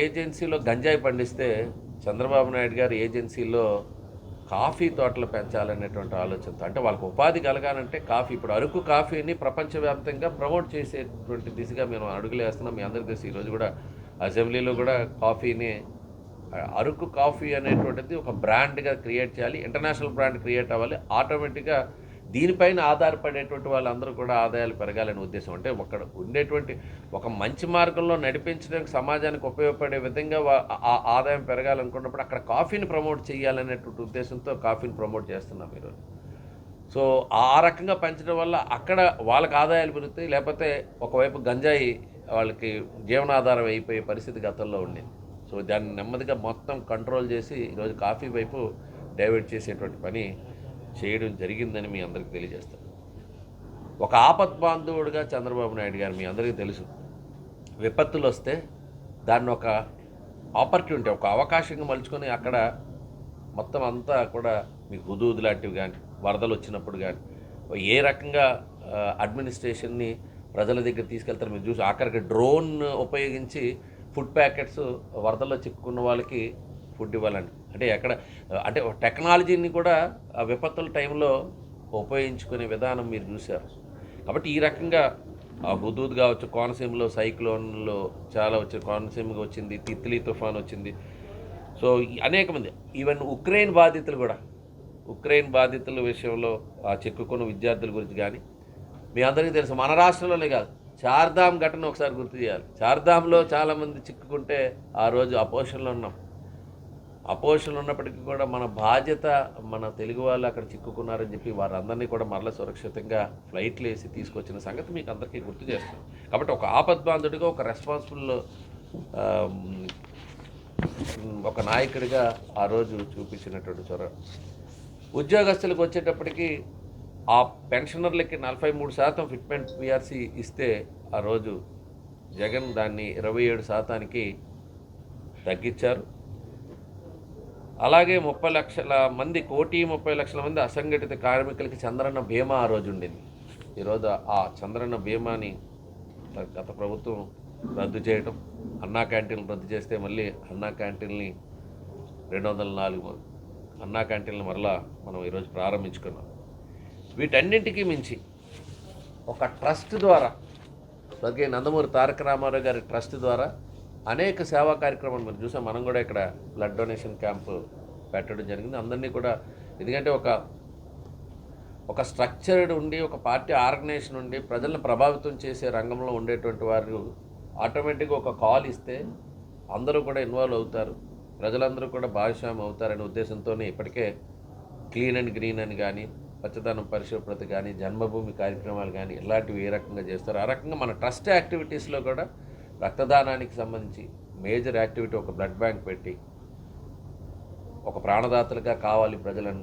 ఏజెన్సీలో గంజాయి పండిస్తే చంద్రబాబు నాయుడు గారు ఏజెన్సీలో కాఫీ తోటలు పెంచాలనేటువంటి ఆలోచనతో అంటే వాళ్ళకి ఉపాధి కలగాలంటే కాఫీ ఇప్పుడు అరకు కాఫీని ప్రపంచవ్యాప్తంగా ప్రమోట్ చేసేటువంటి దిశగా మేము అడుగులు వేస్తున్నాం. మీ అందరికీ తెలుసు ఈరోజు కూడా అసెంబ్లీలో కూడా కాఫీని అరకు కాఫీ అనేటువంటిది ఒక బ్రాండ్గా క్రియేట్ చేయాలి ఇంటర్నేషనల్ బ్రాండ్ క్రియేట్ అవ్వాలి. ఆటోమేటిక్గా దీనిపైన ఆధారపడేటువంటి వాళ్ళందరూ కూడా ఆదాయాలు పెరగాలనే ఉద్దేశం. అంటే ఒక ఉండేటువంటి ఒక మంచి మార్గంలో నడిపించడానికి సమాజానికి ఉపయోగపడే విధంగా ఆ ఆదాయం పెరగాలనుకున్నప్పుడు అక్కడ కాఫీని ప్రమోట్ చేయాలనేటువంటి ఉద్దేశంతో కాఫీని ప్రమోట్ చేస్తున్నాం ఈరోజు సో ఆ రకంగా పెంచడం వల్ల అక్కడ వాళ్ళకి ఆదాయాలు పెరుగుతాయి లేకపోతే ఒకవైపు గంజాయి వాళ్ళకి జీవనాధారం అయిపోయే పరిస్థితి గతంలో ఉండేది. సో దాన్ని నెమ్మదిగా మొత్తం కంట్రోల్ చేసి ఈరోజు కాఫీ వైపు డైవర్ట్ చేసేటువంటి పని చేయడం జరిగిందని మీ అందరికీ తెలియజేస్తాను. ఒక ఆపత్ బాంధవుడిగా చంద్రబాబు నాయుడు గారు మీ అందరికీ తెలుసు. విపత్తులు వస్తే దాన్ని ఒక ఆపర్చునిటీ ఒక అవకాశంగా మలుచుకొని అక్కడ మొత్తం అంతా కూడా మీకు హుదూద్ లాంటివి కానీ వరదలు వచ్చినప్పుడు కానీ ఏ రకంగా అడ్మినిస్ట్రేషన్ని ప్రజల దగ్గర తీసుకెళ్తారు మీరు చూసి ఆఖరికి డ్రోన్ ఉపయోగించి ఫుడ్ ప్యాకెట్స్ వరదల్లో చిక్కుకున్న వాళ్ళకి ఫుడ్ ఇవ్వాలండి. అంటే ఎక్కడ అంటే టెక్నాలజీని కూడా ఆ విపత్తుల టైంలో ఉపయోగించుకునే విధానం మీరు చూశారు. కాబట్టి ఈ రకంగా ఆ హుదూద్ కావచ్చు కోనసీమలో సైక్లోన్లో చాలా వచ్చి కోనసీమగా వచ్చింది తిత్లీ తుఫాన్ వచ్చింది. సో అనేక మంది ఈవెన్ ఉక్రెయిన్ బాధితులు కూడా ఉక్రెయిన్ బాధితుల విషయంలో ఆ చిక్కుకున్న విద్యార్థుల గురించి కానీ మీ అందరికీ తెలుసు మన రాష్ట్రంలోనే కాదు చార్ధామ్ ఘటన ఒకసారి గుర్తు చేయాలి. చార్ధామ్లో చాలామంది చిక్కుకుంటే ఆ రోజు అపోషన్లో ఉన్నాం. అపోషలు ఉన్నప్పటికీ కూడా మన బాధ్యత మన తెలుగు వాళ్ళు అక్కడ చిక్కుకున్నారని చెప్పి వారందరినీ కూడా మరలా సురక్షితంగా ఫ్లైట్లు వేసి తీసుకొచ్చిన సంగతి మీకు అందరికీ గుర్తు చేస్తాం కాబట్టి ఒక ఆపద్బాంధుడిగా ఒక రెస్పాన్సిబుల్ ఒక నాయకుడిగా ఆ రోజు చూపించినటువంటి చొర. ఉద్యోగస్తులకు వచ్చేటప్పటికి ఆ పెన్షనర్లకి నలభై మూడు శాతం ఫిట్మెంట్ పిఆర్సీ ఇస్తే ఆ రోజు జగన్ దాన్ని ఇరవై ఏడు శాతానికి తగ్గించారు. అలాగే ముప్పై లక్షల మంది కోటి ముప్పై లక్షల మంది అసంఘటిత కార్మికులకి చంద్రన్న బీమా ఆ రోజు ఉండింది. ఈరోజు ఆ చంద్రన్న బీమాని గత ప్రభుత్వం రద్దు చేయటం అన్నా క్యాంటీన్లు రద్దు చేస్తే మళ్ళీ అన్నా క్యాంటీన్ని రెండు వందల నాలుగు అన్నా క్యాంటీన్లు మరలా మనం ఈరోజు ప్రారంభించుకున్నాం. వీటన్నింటికీ మించి ఒక ట్రస్ట్ ద్వారా స్వర్గీయ నందమూరి తారక రామారావు గారి ట్రస్ట్ ద్వారా అనేక సేవా కార్యక్రమాలు మనం చూసాం. మనం కూడా ఇక్కడ బ్లడ్ డొనేషన్ క్యాంపు పెట్టడం జరిగింది. అందరినీ కూడా ఎందుకంటే ఒక ఒక స్ట్రక్చర్డ్ ఉండి ఒక పార్టీ ఆర్గనైజేషన్ ఉండి ప్రజలను ప్రభావితం చేసే రంగంలో ఉండేటువంటి వారు ఆటోమేటిక్గా ఒక కాల్ ఇస్తే అందరూ కూడా ఇన్వాల్వ్ అవుతారు. ప్రజలందరూ కూడా భాగస్వామి అవుతారనే ఉద్దేశంతోనే ఇప్పటికే క్లీన్ అండ్ గ్రీన్ అని కానీ పచ్చదనం పరిశుభ్రత కానీ జన్మభూమి కార్యక్రమాలు కానీ ఇలాంటివి ఏ రకంగా చేస్తారు. ఆ రకంగా మన ట్రస్ట్ యాక్టివిటీస్లో కూడా రక్తదానానికి సంబంధించి మేజర్ యాక్టివిటీ ఒక బ్లడ్ బ్యాంక్ పెట్టి ఒక ప్రాణదాతలుగా కావాలి ప్రజలను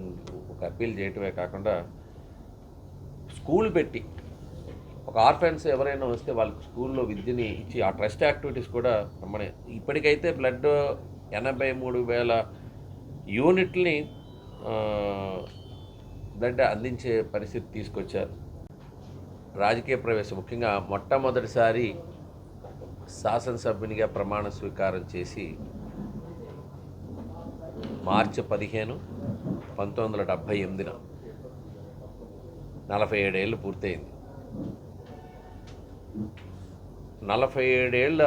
ఒక అప్పీల్ చేయటమే కాకుండా స్కూల్ పెట్టి ఒక ఆర్ఫెన్స్ ఎవరైనా వస్తే వాళ్ళకి స్కూల్లో విద్యని ఇచ్చి ఆ ట్రస్ట్ యాక్టివిటీస్ కూడా మన ఇప్పటికైతే బ్లడ్ ఎనభై మూడు వేల యూనిట్ని బ్లడ్ అందించే పరిస్థితి తీసుకొచ్చారు. రాజకీయ ప్రవేశం ముఖ్యంగా మొట్టమొదటిసారి శాసనసభ్యునిగా ప్రమాణ స్వీకారం చేసి మార్చి పదిహేను పంతొమ్మిది వందల డెబ్భై ఎనిమిదిన నలభై ఏడేళ్ళు పూర్తయింది. నలభై ఏడేళ్ళ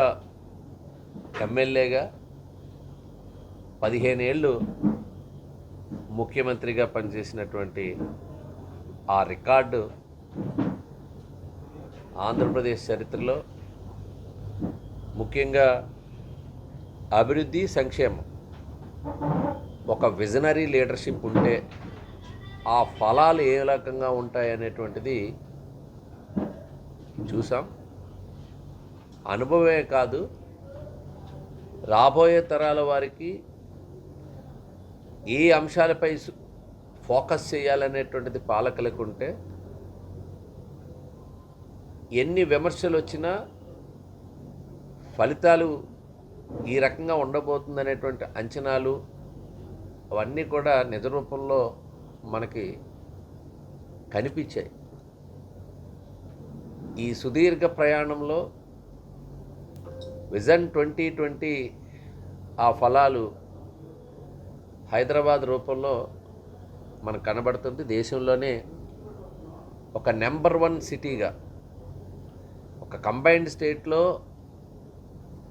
ఎమ్మెల్యేగా పదిహేను ఏళ్ళు ముఖ్యమంత్రిగా పనిచేసినటువంటి ఆ రికార్డు ఆంధ్రప్రదేశ్ చరిత్రలో ముఖ్యంగా అభివృద్ధి సంక్షేమం. ఒక విజనరీ లీడర్షిప్ ఉంటే ఆ ఫలాలు ఏ రకంగా ఉంటాయనేటువంటిది చూసాం. అనుభవమే కాదు రాబోయే తరాల వారికి ఏ అంశాలపై ఫోకస్ చేయాలనేటువంటిది పాలకులకు ఉంటే ఎన్ని విమర్శలు వచ్చినా ఫలితాలు ఈ రకంగా ఉండబోతుందనేటువంటి అంచనాలు అవన్నీ కూడా నిజ రూపంలో మనకి కనిపించాయి. ఈ సుదీర్ఘ ప్రయాణంలో విజన్ ట్వంటీ ట్వంటీ ఆ ఫలాలు హైదరాబాద్ రూపంలో మనకు కనబడుతుంది. దేశంలోనే ఒక నెంబర్ వన్ సిటీగా ఒక కంబైన్డ్ స్టేట్లో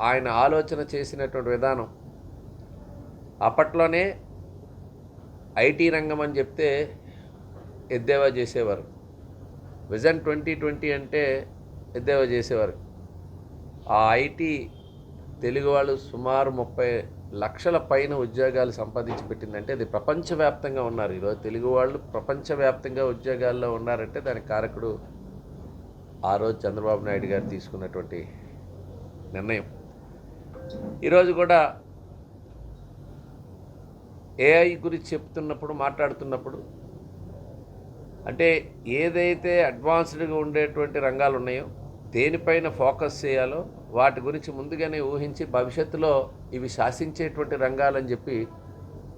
ఆయన ఆలోచన చేసినటువంటి విధానం. అప్పట్లోనే ఐటీ రంగం అని చెప్తే ఎద్దేవా చేసేవారు. విజన్ ట్వంటీ ట్వంటీ అంటే ఎద్దేవా చేసేవారు. ఆ ఐటీ తెలుగు వాళ్ళు సుమారు ముప్పై లక్షల పైన ఉద్యోగాలు సంపాదించి పెట్టిందంటే అది ప్రపంచవ్యాప్తంగా ఉన్నారు. ఈరోజు తెలుగు వాళ్ళు ప్రపంచవ్యాప్తంగా ఉద్యోగాల్లో ఉన్నారంటే దాని కారకుడు ఆ రోజు చంద్రబాబు నాయుడు గారు తీసుకున్నటువంటి నిర్ణయం. ఈరోజు కూడా ఏఐ గురించి చెప్తున్నప్పుడు మాట్లాడుతున్నప్పుడు అంటే ఏదైతే అడ్వాన్స్డ్గా ఉండేటువంటి రంగాలు ఉన్నాయో దేనిపైన ఫోకస్ చేయాలో వాటి గురించి ముందుగానే ఊహించి భవిష్యత్తులో ఇవి శాసించేటువంటి రంగాలని చెప్పి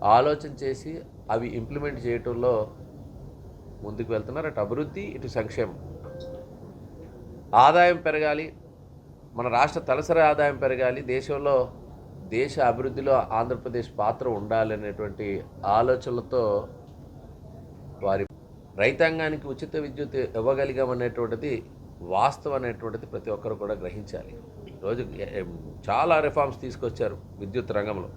ఆలోచన చేసి అవి ఇంప్లిమెంట్ చేయటంలో ముందుకు వెళ్తున్నారు. అటు అభివృద్ధి ఇటు సంక్షేమం. ఆదాయం పెరగాలి మన రాష్ట్ర తలసరి ఆదాయం పెరగాలి దేశంలో దేశ అభివృద్ధిలో ఆంధ్రప్రదేశ్ పాత్ర ఉండాలనేటువంటి ఆలోచనలతో వారి రైతాంగానికి ఉచిత విద్యుత్ ఇవ్వగలిగామనేటువంటిది వాస్తవం అనేటువంటిది ప్రతి ఒక్కరు కూడా గ్రహించాలి. రోజు చాలా రిఫార్మ్స్ తీసుకొచ్చారు విద్యుత్ రంగంలో.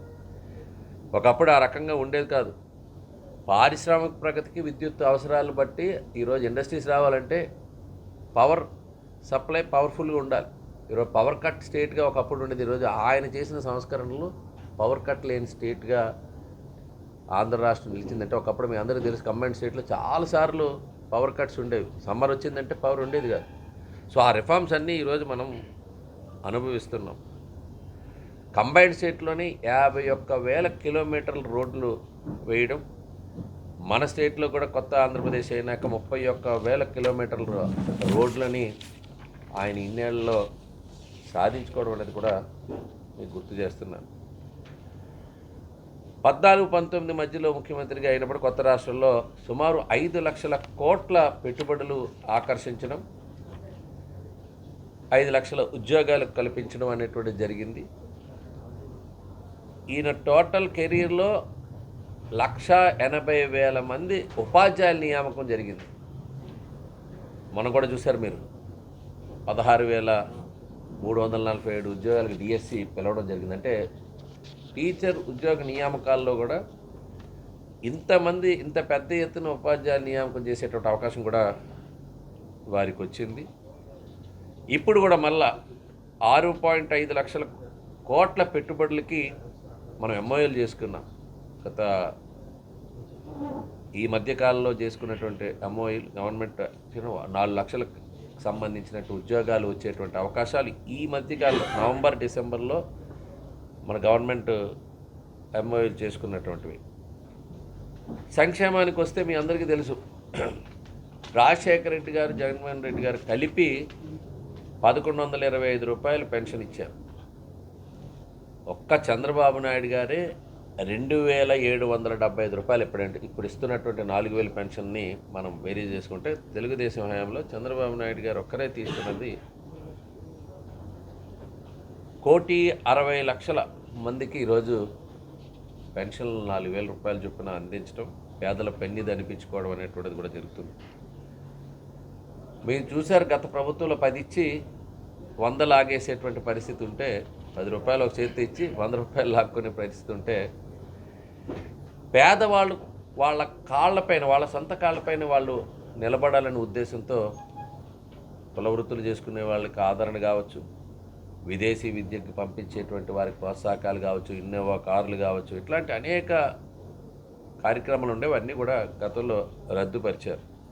ఒకప్పుడు ఆ రకంగా ఉండేది కాదు. పారిశ్రామిక ప్రగతికి విద్యుత్ అవసరాలు బట్టి ఈరోజు ఇండస్ట్రీస్ రావాలంటే పవర్ సప్లై పవర్ఫుల్గా ఉండాలి. ఈరోజు పవర్ కట్ స్టేట్గా ఒకప్పుడు ఉండేది. ఈరోజు ఆయన చేసిన సంస్కరణలు పవర్ కట్ లేని స్టేట్గా ఆంధ్ర రాష్ట్రం నిలిచిందంటే ఒకప్పుడు మీ అందరూ తెలుసు కంబైన్ స్టేట్లో చాలాసార్లు పవర్ కట్స్ ఉండేవి. సమ్మర్ వచ్చిందంటే పవర్ ఉండేది కాదు. సో ఆ రిఫార్మ్స్ అన్నీ ఈరోజు మనం అనుభవిస్తున్నాం. కంబైన్ స్టేట్లోని యాభై ఒక్క వేల కిలోమీటర్ల రోడ్లు వేయడం మన స్టేట్లో కూడా కొత్త ఆంధ్రప్రదేశ్ అయినాక ముప్పై ఒక్క వేల కిలోమీటర్ల రోడ్లని ఆయన ఇన్నేళ్ళలో సాధించుకోవడం అనేది కూడా మీకు గుర్తు చేస్తున్నాను. పద్నాలుగు పంతొమ్మిది మధ్యలో ముఖ్యమంత్రిగా అయినప్పుడు కొత్త రాష్ట్రంలో సుమారు ఐదు లక్షల కోట్ల పెట్టుబడులు ఆకర్షించడం ఐదు లక్షల ఉద్యోగాలు కల్పించడం అనేటువంటి జరిగింది. ఈయన టోటల్ కెరీర్లో లక్ష ఎనభై వేల మంది ఉపాధ్యాయుల నియామకం జరిగింది. మొన్న కూడా చూశారు మీరు. పదహారు వేల మూడు వందల నలభై ఏడు ఉద్యోగాలకు డిఎస్సి పిలవడం జరిగింది అంటే టీచర్ ఉద్యోగ నియామకాల్లో కూడా ఇంతమంది ఇంత పెద్ద ఎత్తున ఉపాధ్యాయుల నియామకం చేసేటువంటి అవకాశం కూడా వారికి వచ్చింది ఇప్పుడు కూడా మళ్ళా ఆరు పాయింట్ ఐదు లక్షల కోట్ల పెట్టుబడులకి మనం ఎంఓఎల్ చేసుకున్నాం. గత ఈ మధ్యకాలంలో చేసుకున్నటువంటి ఎంఓఎల్ గవర్నమెంట్ నాలుగు లక్షలకు సంబంధించినట్టు ఉద్యోగాలు వచ్చేటువంటి అవకాశాలు ఈ మధ్యకాలంలో నవంబర్ డిసెంబర్లో మన గవర్నమెంట్ ఎంఓఎల్ చేసుకున్నటువంటివి. సంక్షేమానికి వస్తే మీ అందరికీ తెలుసు రాజశేఖర రెడ్డి గారు జగన్మోహన్ రెడ్డి గారు కలిపి పదకొండు వందల ఇరవై ఐదు రూపాయలు పెన్షన్ ఇచ్చారు. ఒక్క చంద్రబాబు నాయుడు గారే రెండు వేల ఏడు వందల డెబ్బై ఐదు రూపాయలు ఎప్పుడంటే ఇప్పుడు ఇస్తున్నటువంటి నాలుగు వేల పెన్షన్ని మనం వేరీ చేసుకుంటే తెలుగుదేశం హయాంలో చంద్రబాబు నాయుడు గారు ఒక్కరే తీసుకున్నది కోటి అరవై లక్షల మందికి ఈరోజు పెన్షన్లు నాలుగు వేల రూపాయల చొప్పున అందించడం పేదల పెన్నిది అనిపించుకోవడం అనేటువంటిది కూడా జరుగుతుంది. మీరు చూశారు గత ప్రభుత్వంలో పది ఇచ్చి వంద లాగేసేటువంటి పరిస్థితి ఉంటే పది రూపాయలు ఒక చేతి ఇచ్చి వంద రూపాయలు లాక్కునే పరిస్థితి ఉంటే పేదవాళ్ళు వాళ్ళ కాళ్ళపైన వాళ్ళ సొంత కాళ్ళపైన వాళ్ళు నిలబడాలనే ఉద్దేశంతో కులవృత్తులు చేసుకునే వాళ్ళకి ఆదరణ కావచ్చు విదేశీ విద్యకి పంపించేటువంటి వారికి ప్రోత్సాహకాలు కావచ్చు ఇన్నోవా కార్లు కావచ్చు ఇట్లాంటి అనేక కార్యక్రమాలు ఉండేవి. అన్నీ కూడా గతంలో రద్దుపరిచారు.